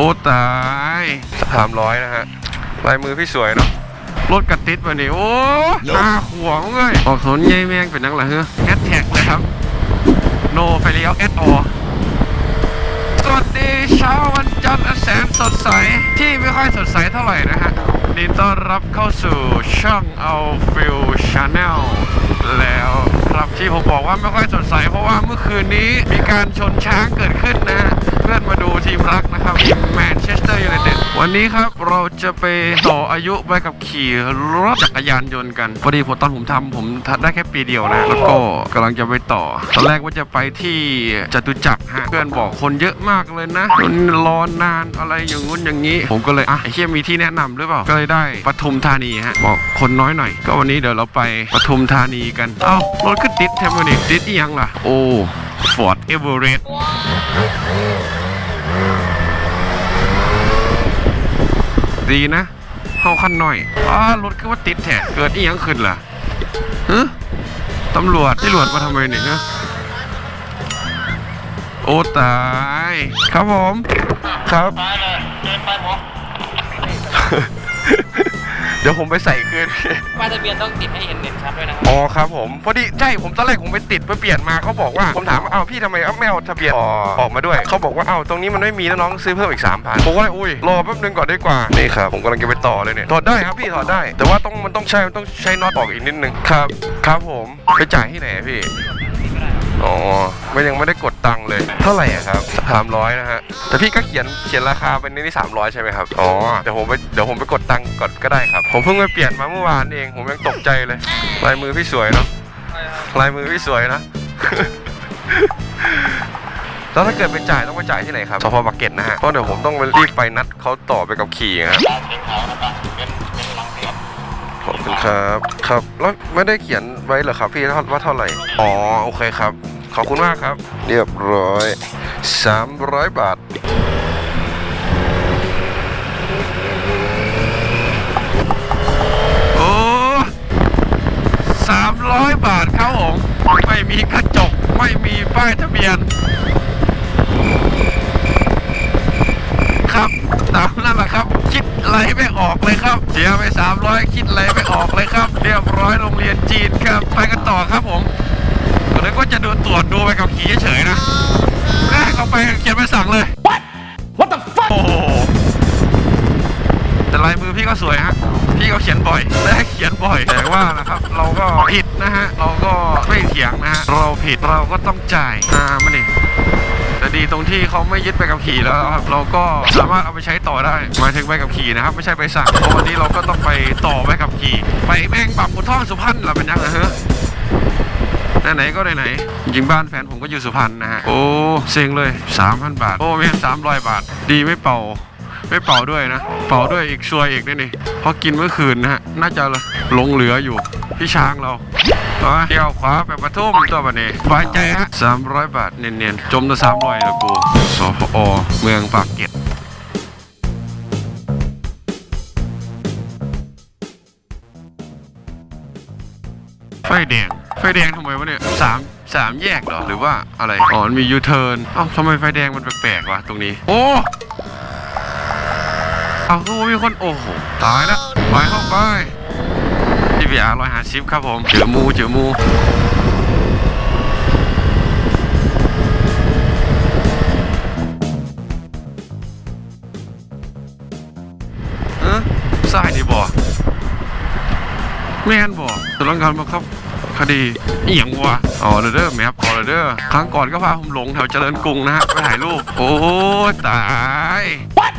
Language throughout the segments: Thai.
โอ้ตายสามร้อยนะฮะลายมือพี่สวยเนาะรถกระติดมานี่โอ้หน้าขวงเลยออกถนนใหญ่แม่งเป็นนังไรเฮ้อแอดแท็กเลยครับ โนไฟเลี้ยวแอดออสวัสดีเช้าวันจันทร์อันแสนสดใส ที่ไม่ค่อยสดใสเท่าไหร่นะฮะยินดีต้อนรับเข้าสู่ช่องเอาฟิลชาแนลแล้วครับที่ผมบอกว่าไม่ค่อยสดใส เพราะว่าเมื่อคืนนี้มีการชนช้างเกิดขึ้นนะฮะเพื่อนมาดูทีมรักนะครับทีมแมนเชสเตอร์ยูไนเต็ดวันนี้ครับเราจะไปต่ออายุไปกับขี่รถจักรยานยนต์กันพอดีผมตอนผมทำผมได้แค่ปีเดียวนะแล้วก็กำลังจะไปต่อ ตอนแรกว่าจะไปที่จตุจักรฮะเพื่อนบอกคนเยอะมากเลยนะมันรอนานอะไรอย่างงู้นอย่างนี้ ผมก็เลยอะไอ้เชี่ยมีที่แนะนำหรือเปล่าก็เลยได้ปทุมธานีฮะบอกคนน้อยหน่อย ก็วันนี้เดี๋ยวเราไปปทุมธานีกันเอ้ารถขึ้นติดแทมเบอร์นี่ติดอีหยังล่ะโอ้ฟอร์ดเอเวอเรสต์ ดีนะเข้าขั้นหน่อยอ้ารถคือว่าติดแท้เกิดอีหยังขึ้นล่ะฮะตำรวจที่ตำรวจมาทำไมเนี่ยฮะโอ้ตาย ครับผม ครับเดี๋ ยวผมไปใส่คืน ป้ายทะเบียนต้องติดให้เห็นเด่นชัดด้วยนะครับ อ๋อครับผมพอดีใช่ผมตอนแรกผมไปติดไปเปลี่ยนมาเขาบอกว่าผมถามว่าเอ้าพี่ทำไมเอาไม่เอาทะเบียนออกออกมาด้วยเขาบอกว่าเอ้าตรงนี้มันไม่มีนะน้องซื้อเพิ่มอีกสามพันผมก็เลยอุ้ยรอแป๊บนึงก่อนดีกว่านี่ครับผมกำลังจะไปต่อเลยเนี่ยถอดได้ครับพี่ถอดได้ แต่ว่าต้องมันต้องใช้มันต้องใช้น็อตออกอีกนิดนึงครับครับผมไปจ่ายที่ไหนอะพี่ อ๋อไม่ยังไม่ได้กดตังค์เลย เท่าไหร่อะครับสามร้อยนะฮะ แต่พี่ก็เขียนเขียนราคาเป็นนี่สามร้อยใช่ไหมครับ อ๋อ เดี๋ยวผมไปเดี๋ยวผมไปกดตังค์ก่อนก็ได้ครับ ผมเพิ่งไปเปลี่ยนมาเมื่อวานเอง ผมยังตกใจเลย ลายมือพี่สวยเนาะ ลายมือพี่สวยนะ แล้วถ้าเกิดไปจ่ายต้องไปจ่ายที่ไหนครับสพปากเกร็ดนะฮะ เพราะเดี๋ยวผมต้องไปรีบไปนัดเขาต่อไปกับขี่ครับขอบคุณครับ ครับ แล้วไม่ได้เขียนไว้เหรอครับพี่ว่าเท่าไหร่ อ๋อ โอเคครับ ขอบคุณมากครับ เรียบร้อย 300 บาท โอ้สามร้อยบาทครับผมไม่มีกระจก ไม่มีป้ายทะเบียน ครับตามนั่นแหละครับ คิดอะไรไม่ออกเลยครับ เสียไป300คิดอะไรไม่ออกเลยครับ เรียบร้อยโรงเรียนจีนครับ ไปกันต่อครับผม ก็เลยก็จะดูตรวจดูไปกับขี่เฉยๆนะแรกเอาไปเขียนไปสั่งเลย What What the fuck โอ้โหแต่ลายมือพี่ก็สวยฮะ พี่ก็เขียนบ่อย และเขียนบ่อย แต่ว่านะครับเราก็ผิดนะฮะ เราก็ไม่เถียงนะฮะ เราผิดเราก็ต้องจ่ายอ่ามาดิแต่ดีตรงที่เขาไม่ยึดใบขับขี่แล้วครับเราก็สามารถเอาไปใช้ต่อได้หมายถึงใบขับขี่นะครับ ไม่ใช่ใบสั่งเพราะวันนี้เราก็ต้องไปต่อใบขับขี่ ไปแม่งปรับขุนท่องสุพรรณเราเป็นยังไงฮะ ไหนๆก็ไหนๆจริงๆบ้านแฟนผมก็อยู่สุพรรณนะฮะ โอ้เซ็งเลย 3,000 บาท โอ้ไม่สามร้อยบาท ดีไม่เป่า ไม่เป่าด้วยนะ เป่าด้วยอีกซวยอีกนี่นี่เพรากินเมื่อคืนนะฮะ น่าจะหลงเหลืออยู่ พี่ช้างเราเอามาเที่ยวขวาไปปทุมตัวบันนี้ไว้ใจฮะ300บาท เนียนๆ จมตัว300แล้วกูสพอเมืองปากเกร็ดไฟแดง ไฟแดงทำไมวะเนี่ยสามสามแยกเหรอหรือว่าอะไร อ๋อ มันมียูเทิร์นอ้าวทำไมไฟแดงมันแปลกๆวะตรงนี้ โอ้เอาคือว่ามีคนโอ้โหตายแล้วไปเข้าไปทีวีอาร์ร้อยห้าสิบครับผมเจอมูเจอมูเออสายนี่บ่แม่นบอกตุลังการบังคับ คดีเอียงวะอ๋อเด้อแมพอ๋อเด้อครั้งก่อนก็พาผมหลงแถวเจริญกรุงนะฮะไปถ่ายรูปโอ้ตาย What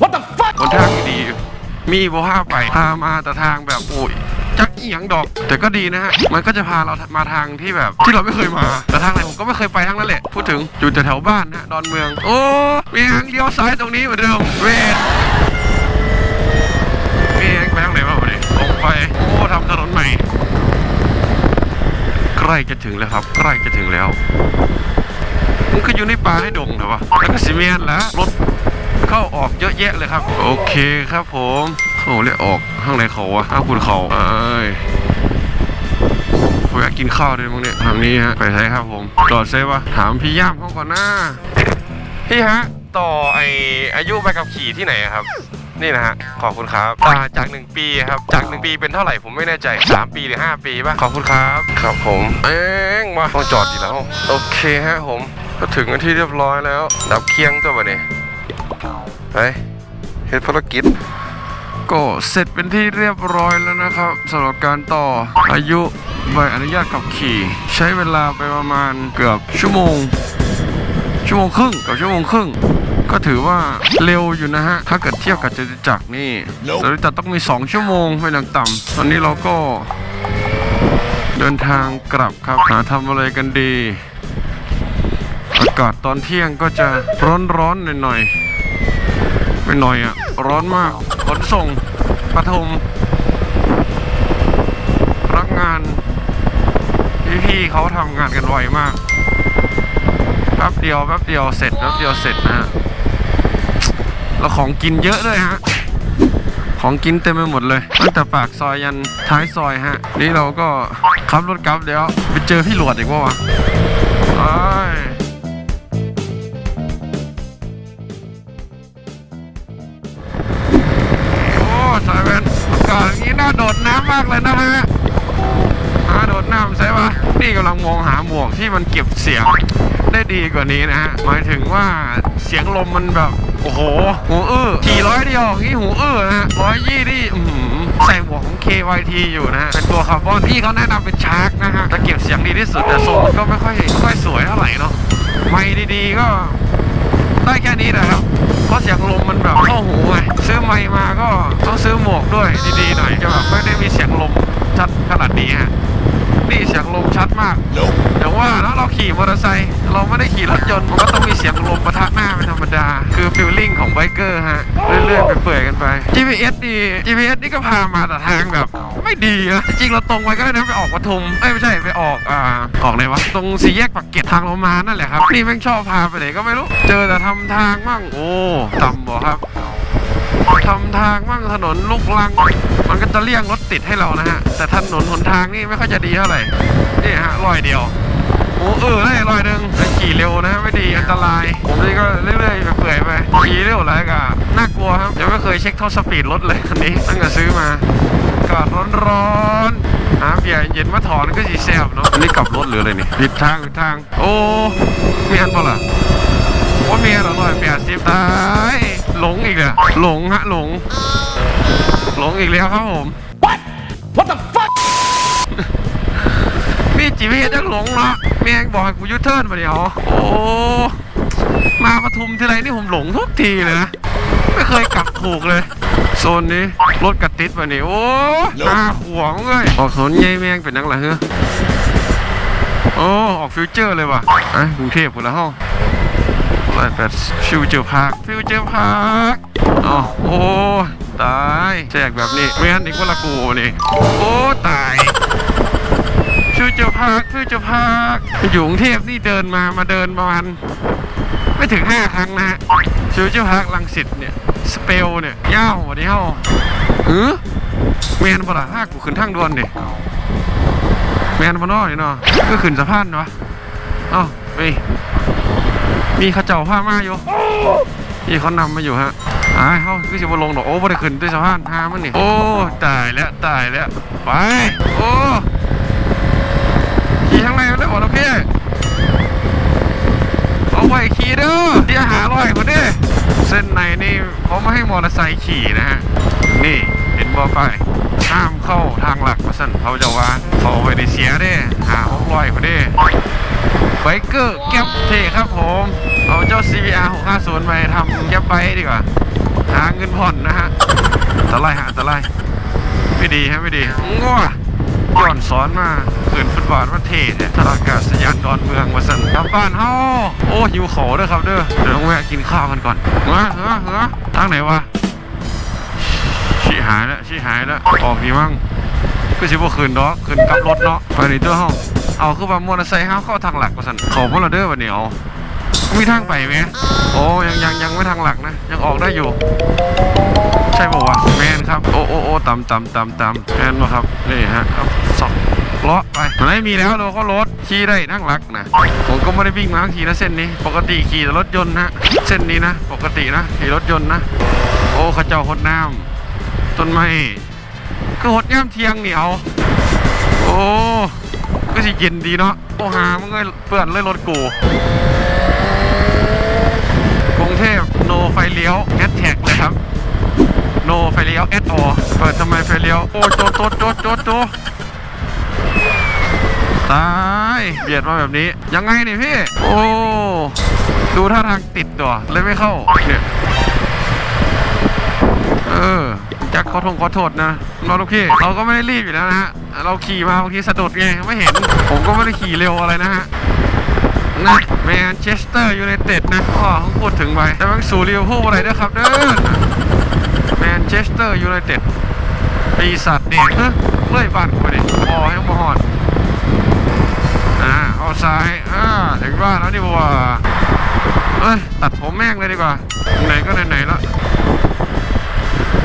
What the fuck บนทางดีๆมีบ่ห้าไปพามาแต่ทางแบบโอ้ยจักเอียงดอก แต่ก็ดีนะฮะ มันก็จะพาเรามาทางที่แบบที่เราไม่เคยมา แต่ทางไหนผมก็ไม่เคยไปทั้งนั้นแหละ พูดถึงอยู่แต่แถวบ้านนะดอนเมือง โอ้มีทางเลี้ยวซ้ายตรงนี้เหมือนเดิมเวท ล้จะถึงแล้วครับ ใกล้จะถึงแล้วมันก็อยู่ในป่าให้ดงนะวะแล้วก็ซีเมนต์แล้วรถเข้าออกเยอะแยะเลยครับ โอเคครับผมโอ้เรียกออกข้างในเขาวะอ้าวคุณเขาเอ้ยผมอยากกินข้าวด้วยมั้งเนี่ยทางนี้ฮะไปใช้ครับผมจอดเซฟวะถามพี่ย่ามเขาก่อนนะพี่ฮะ ต่อไออายุใบขับขี่ที่ไหนครับ นี่นะฮะขอบคุณครับอ่าจาก 1 ปีครับจาก 1 ปีเป็นเท่าไหร่ผมไม่แน่ใจ 3 ปีหรือ 5 ปีป่ะขอบคุณครับครับผมเอ้งมาต้องจอดอีกแล้วโอเคฮะผมก็ถึงกันที่เรียบร้อยแล้ว ดับเคียงตัวบะเนี่ยไปเฮ็ดภารกิจก็เสร็จเป็นที่เรียบร้อยแล้วนะครับสำหรับการต่ออายุใบอนุญาตขับขี่ ใช้เวลาไปประมาณเกือบชั่วโมง ชั่วโมงครึ่งกับชั่วโมงครึ่ง ก็ถือว่าเร็วอยู่นะฮะ ถ้าเกิดเทียบกับจตุจักรนี่จตุจักรต้องมี 2 ชั่วโมงเป็นอย่างต่ำตอนนี้เราก็ เดินทางกลับครับหาทำอะไรกันดี อากาศตอนเที่ยงก็จะร้อนๆหน่อยๆไม่หน่อยอะร้อนมากขนส่งปฐมพนักงานพี่ๆเขาทำงานกันไวมากแป๊บเดียวแป๊บเดียวเสร็จแป๊บเดียวเสร็จนะฮะ แล้วของกินเยอะด้วยฮะ ของกินเต็มไปหมดเลยตั้งแต่ปากซอยยันท้ายซอยฮะ นี่เราก็ขับรถกลับเดี๋ยวไปเจอพี่หลวดอีกว่าวะโอ้สายแวนกาศอย่างนี้น่าโดดน้ำมากเลยนะฮะหาโดดน้ำใช่ปะนี่กำลังมองหาหมวกที่มันเก็บเสียงได้ดีกว่านี้นะฮะ หมายถึงว่าเสียงลมมันแบบ โอ้โหหูอื้อขี่ร้อยเดียวอย่างนี้หูอื้อนะฮะร้อยยี่นี่อื้อหือใส่หมวกของ KYT อยู่นะฮะเป็นตัวคาร์บอนที่เขาแนะนำเป็นชาร์กนะฮะจะเก็บเสียงดีที่สุดแต่ทรงมันก็ไม่ค่อยไม่ค่อยสวยเท่าไหร่เนาะไม่ดีๆก็ได้แค่นี้นะครับเพราะเสียงลมมันแบบเข้าหูไงซื้อไมค์มาก็ต้องซื้อหมวกด้วยดีๆหน่อยจะแบบไม่ได้มีเสียงลมชัดขนาดนี้ฮะ นี่เสียงลมชัดมากแต่ว่าแล้วเราขี่มอเตอร์ไซค์เราไม่ได้ขี่รถยนต์มันก็ต้องมีเสียงลมปะทะหน้าเป็นธรรมดา คือฟิลลิ่งของไบเกอร์ฮะ เรื่อยๆไปเปื่อยๆกันไป GPS นี่ GPS นี่ก็พามาแต่ทางแบบ ไม่ดีนะจริงๆเราตรงไปก็ได้นะไปออกปทุมเอ้ยไม่ใช่ไปออกอ่าออกไหนวะตรงสี่แยกปากเกร็ดทางเรามานั่นแหละครับนี่แม่งชอบพาไปไหนก็ไม่รู้ เจอแต่ทำทางมั่งโอ้ต่ำบ่ครับ ทำทางมั่งถนนลูกลัง มันก็จะเลี่ยงรถติดให้เรานะฮะ แต่ถนนหนทางนี่ไม่ค่อยจะดีเท่าไหร่ นี่ฮะรอยเดียวโอ้เออได้รอยหนึ่งแต่ขี่เร็วนะไม่ดีอันตราย ผมนี่ก็เรื่อยๆเปื่อยๆไปขี่เร็วอะไรก็น่ากลัวครับยังไม่เคยเช็คเท่าสปีดรถเลยคันนี้ตั้งแต่ซื้อมาอากาศร้อนๆหาเบียร์เย็นมาถอนก็สีแซ่บเนาะอันนี้กลับรถหรืออะไรนี่ผิดทางผิดทาง โอ้เมียนเปล่าล่ะว่า เมียเราหน่อยแปดสิบตายหลงอีกเลยหลงฮะหลง หลงอีกแล้วครับผม What the fuck? นี่จีพียังหลงเนาะเมียงบอกให้กูยูเทิร์นมาเดี๋ยวโอ้มาปทุมทีไรนี่ผมหลงทุกทีเลยนะไม่เคยกลับถูกเลยโซนนี้รถกระติดมาเนี่ยโอ้หน้าขวงเลยออกถนนใหญ่แมงเป็นนังไรเฮ้อโอ้ออกฟิวเจอร์เลยว่ะไอ้กรุงเทพหมดแล้วห้อง ร้อยแปดฟิวเจอร์พาร์คฟิวเจอร์พาร์คอ๋อโอ้ตายแจกแบบนี้ไม่งั้นอีกว่าละกูนี่โอ้ตายฟิวเจอร์พาร์คฟิวเจอร์พาร์คอยู่กรุงเทพนี่เดินมามาเดินประมาณไม่ถึง 5 ครั้งนะฮะฟิวเจอร์พาร์คลังสิตเนี่ยสเปลเนี่ยย่าววันนี้เฮาหือแมนปะล่ะถ้ากูขึ้นทางด่วนดิแมนปะเนาะนี่เนาะก็ขึ้นสะพานวะเอ้าไป มีเข้าเจ้าผ้ามาอยู่พี่เขานำมาอยู่ฮะอ้ายเขาคือสิบลงดอกโอ้บ่ได้ขึ้นด้วยสะพานพามันนี่โอ้ตายแล้วตายแล้วไปโอ้ขี่ข้างในมันได้หมดแล้วพี่เอาไว้ขี่เด้อที่หาลอยคนนี้เส้นในนี่เขาไม่ให้มอเตอร์ไซค์ขี่นะฮะนี่เห็นบ่ไปห้ามเข้าทางหลักมาสั่นเขาจะว่าเขาไปได้เสียเด้หาหกร้อยคนนี้ไบเกอร์แก๊ปเทคาเจ้า CBR 650ไปทำแก๊ปไบดีกว่า หาเงินผ่อนนะฮะอันตรายฮะอันตรายไม่ดีฮะไม่ดีง้อย้อนสอนมาเกินฟุตบาทว่าเทเนี่ยท่าอากาศยานดอนเมืองมาสั่นกลับบ้านเฮาโอ้หิวขอด้อครับเด้อเดี๋ยวต้องแวะกินข้าวกันก่อนเฮ้อเฮ้อเฮ้อทางไหนวะชี้หายแล้วชี้หายแล้วออกดีมั้งก็สิบ่คืนดอกคืนกลับรถเนาะไปนี่ตัวเฮาเอาคือว่ามอเตอร์ไซค์เฮาเข้าทางหลักว่าซั่นเขาบ่ละเด้อบัดนี้เอา มีทางไปไหมโอ้ยังยังยังไม่ทางหลักนะ ยังออกได้อยู่ ใช่ป่าวะแมนครับ โอ้โอ้โอ้ตำตำตำตำแมนป่ะครับ นี่ฮะครับสองเลาะไปมันไม่มีแล้วโลเขารถขี่ได้นั่งรักนะ ผมก็ไม่ได้วิ่งมาขี่นะเส้นนี้ ปกติขี่แต่รถยนต์นะเส้นนี้นะ ปกตินะขี่รถยนต์นะ โอ้ขาเจ้าหดน้ำต้นไม้ก็หดย่ำเทียงหนี่เอาโอ้ก็สิเย็นดีเนาะโอ้หามันก็เปื่อนเลยรถกูกรุง เทพโนไฟเลี้ยวแอดแท็กเลยครับโนไฟเลี้ยวแอดออเปิดทำไมไฟเลี้ยว โอ้โจดโจดโจดโจดโจดตายเบียดมาแบบนี้ ยังไงนี่พี่ โอ้ ดูท่าทางติดตัวเลยไม่เข้าเนี่ยเออจักขอทงขอโทษนะน้องลูกพี่ เราก็ไม่ได้รีบอยู่แล้วนะฮะ เราขี่มาบางทีสะดุดไงไม่เห็น ผมก็ไม่ได้ขี่เร็วอะไรนะฮะ นะแมนเชสเตอร์ยูไนเต็ดนะอ๋อเขาพูดถึงไปแต่มันสู่ลิเวอร์พูลอะไรด้วยครับเด้อแมนเชสเตอร์ยูไนเต็ดปีศาจแดงเฮ้ยเลื่อยบ้านกูไปดิบอยังบ่หอดอ่าเอาซ้ายอ่าถึงบ้านแล้วนี่บัวเอ้ยตัดผมแม่งเลยดีกว่าไหนก็ไหนๆแล้ว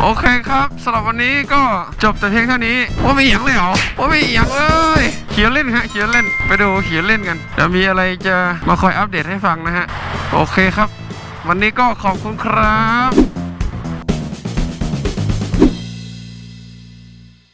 โอเคครับสำหรับวันนี้ก็จบแต่เพียงเท่านี้ว่าไม่เอียงเลยเหรอว่าไม่เอียงเลย เขียนเล่นฮะเขียนเล่นไปดูเขียนเล่นกันเดี๋ยวมีอะไรจะมาคอยอัปเดตให้ฟังนะฮะ โอเคครับ วันนี้ก็ขอบคุณครับ